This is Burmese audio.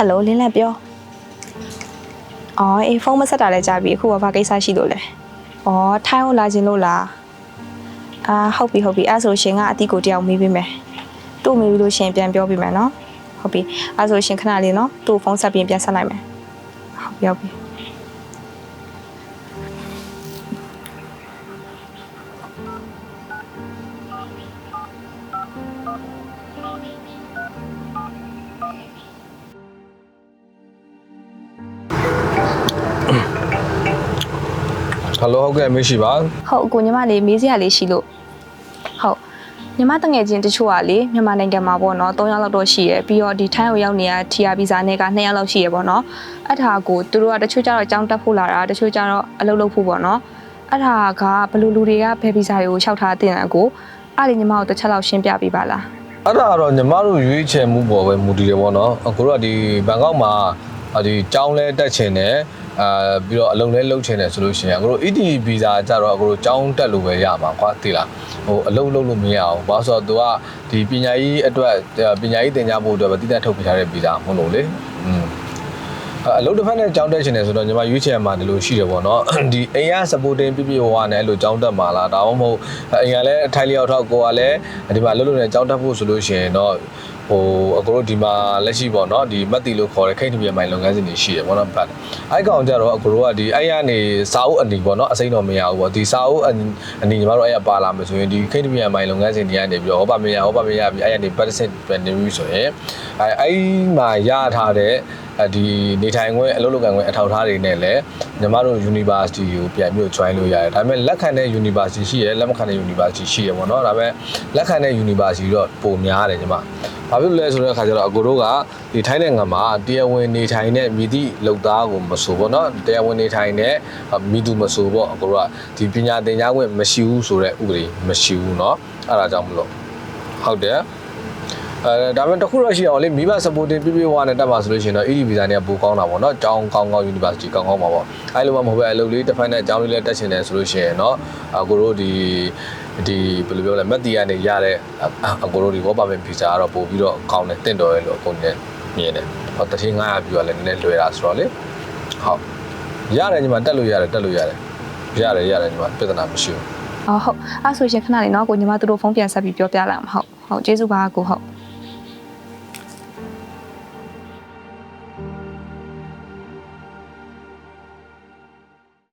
ဟယ်လိုလင်းလက်ပြောအော်အေးဖုန်းမဆက်တာလည်းကြာပြီအခုကဘာကိစ္စရှိလို့လဲအော်ထိုင်းကိုလာခြင်းလို့လားအာဟုတ်ပြီဟုတ်ပြီအဲ့ဆိုရှင်ကအတီကိုတယောက်မေးပေးမယ်သူ့မေးပြီးလို့ရှင်ပြန်ပြောပေးမယ်နော်ဟုတ်ပြီအဲ့ဆိုရှင်ခဏလေးနော်သူ့ဖုန်းဆက်ပြီးပြန်ဆက်လိုက်မယ်ဟုတ်ပြီဟုတ်ပြီ ဟယ်လိုဟုတ်ကဲ့မရှိပါဟုတ်ကိုညီမလေးမေးစရာလေးရှိလို့ဟုတ်ညီမတငယ်ချင်းတချို့ကလေမြန်မာနိုင်ငံမှာပေါ့နော်၃ယောက်လောက်တော့ရှိရယ်ပြီးတော့ဒီထိုင်းကိုရောက်နေတာ TR visa နဲ့က2ယောက်လောက်ရှိရယ်ပေါ့နော်အဲ့ဒါကိုသူတို့ကတချို့ကျတော့အကြောင်းတက်ဖို့လာတာတချို့ကျတော့အလုပ်လုပ်ဖို့ပေါ့နော်အဲ့ဒါကဘယ်လိုလူတွေကဘယ် visa တွေကိုလျှောက်ထားတင်တယ်ကိုအဲ့ဒီညီမကိုတစ်ချက်လောက်ရှင်းပြပေးပါလားအဲ့ဒါကတော့ညီမတို့ရွေးချယ်မှုပေါ်ပဲမူတည်တယ်ပေါ့နော်အခုတော့ဒီဘန်ကောက်မှာဒီကျောင်းလဲတက်ချင်တယ် အာပြီးတော့အလုပ်လဲလုပ်ချင်တယ်ဆိုလို့ရှိရင်အခုတို့ ED visa ကြတော့အခုတို့ကျောင်းတက်လို့ပဲရမှာကွာသိလားဟိုအလုပ်လုပ်လို့မရအောင်ဘာလို့ဆိုတော့ तू ကဒီပညာရေးအတွက်ပညာရေးသင်ကြားဖို့အတွက်ပဲတည်တံ့ထုတ်ပေးထားတဲ့ visa မဟုတ်လို့လေอืม အဲ့အလုပ်တစ်ဖက်နဲ့ကြောင်းတက်ချင်တယ်ဆိုတော့ညီမရွေးချယ်မှာဒီလိုရှိတယ်ပေါ့နော်ဒီအိမ်က supporting ပြပြဝါနဲ့အဲ့လိုကြောင်းတက်မှာလားဒါမှမဟုတ်အိမ်ကလည်းအထိုင်လျောက်ထောက်ကိုကလည်းဒီမှာလှုပ်လှုပ်နဲ့ကြောင်းတက်ဖို့ဆိုလို့ရှိရင်တော့ ဟိုအကိုတို့ဒီမှာလက်ရှိပေါ့နော်ဒီမတ်တီလို့ခေါ်တဲ့ခိတ်တပြမိုင်လုပ်ငန်းစဉ်တွေရှိတယ်ပေါ့နော်ဘတ်အဲ့ကောင်ကြတော့အကိုတို့ကဒီအဲ့ရနေစာအုပ်အနီပေါ့နော်အစိမ့်တော့မရဘူးပေါ့ဒီစာအုပ်အနီညီမတို့အဲ့ရပါလာမယ်ဆိုရင်ဒီခိတ်တပြမိုင်လုပ်ငန်းစဉ်တွေကနေပြီးတော့ဟောပါမရဟောပါမရပြီးအဲ့ရနေပတ်စင်ပဲနေပြီဆိုရင်အဲ့အဲ့မှာရထားတဲ့အဲ ဒီနေထိုင်ခွင့်အလုပ်လုပ်ကိုင်ခွင့်အထောက်အထားတွေနဲ့လည်းညီမတို့ university ကိုပြန်ပြီး join လုပ်ရတယ်ဒါပေမဲ့လက်ခံတဲ့ university ရှိရယ်လက်မခံတဲ့ university ရှိရယ်ပေါ့နော်ဒါပေမဲ့လက်ခံတဲ့ university တော့ပုံများတယ်ညီမဘာဖြစ်လို့လဲဆိုတဲ့အခါကျတော့အကိုတို့ကဒီထိုင်းနိုင်ငံမှာတရားဝင်နေထိုင်တဲ့မြည်သည့်လုပ်သားကိုမဆိုပေါ့နော်တရားဝင်နေထိုင်တဲ့မိသူမဆိုပေါ့အကိုတို့ကဒီပညာသင်ကြားခွင့်မရှိဘူးဆိုတဲ့ဥပဒေမရှိဘူးเนาะအဲ့ဒါကြောင့်မလို့ဟုတ်တယ် အဲဒါပေမဲ့တစ်ခုတော့ရှိအောင်လေမိဘ supporting ပြပြဝါနဲ့တက်မှာဆိုလို့ရှိရင်တော့ ED visa နဲ့ပိုကောင်းတာပေါ့နော်။ကျောင်းကောင်းကောင်း university ကောင်းကောင်းပါပေါ့။အဲလိုမှမဟုတ်ပဲအလုပ်လေးတစ်ဖက်နဲ့ကျောင်းလေးလည်းတက်ချင်တယ်ဆိုလို့ရှိရင်တော့အကိုတို့ဒီဒီဘယ်လိုပြောလဲမက်တီကနေရတဲ့အကိုတို့ဒီ work permit visa ကတော့ပို့ပြီးတော့ကောင်းတယ်တင့်တော်ရဲ့လို့အကုန်နဲ့မြင်တယ်။ဟောတတိ900ပြူကလည်းနည်းနည်းလွယ်တာဆိုတော့လေ။ဟုတ်ရတယ်ညီမတက်လို့ရတယ်တက်လို့ရတယ်။ရတယ်ရတယ်ညီမပြဿနာမရှိဘူးအော်ဟုတ်အဲ့ဆိုရှင်ခဏလေးနော်ကိုညီမသူတို့ဖုန်းပြန်ဆက်ပြီးပြောပြလိုက်အောင်ဟုတ်ဟုတ်ကျေးဇူးပါကိုဟုတ်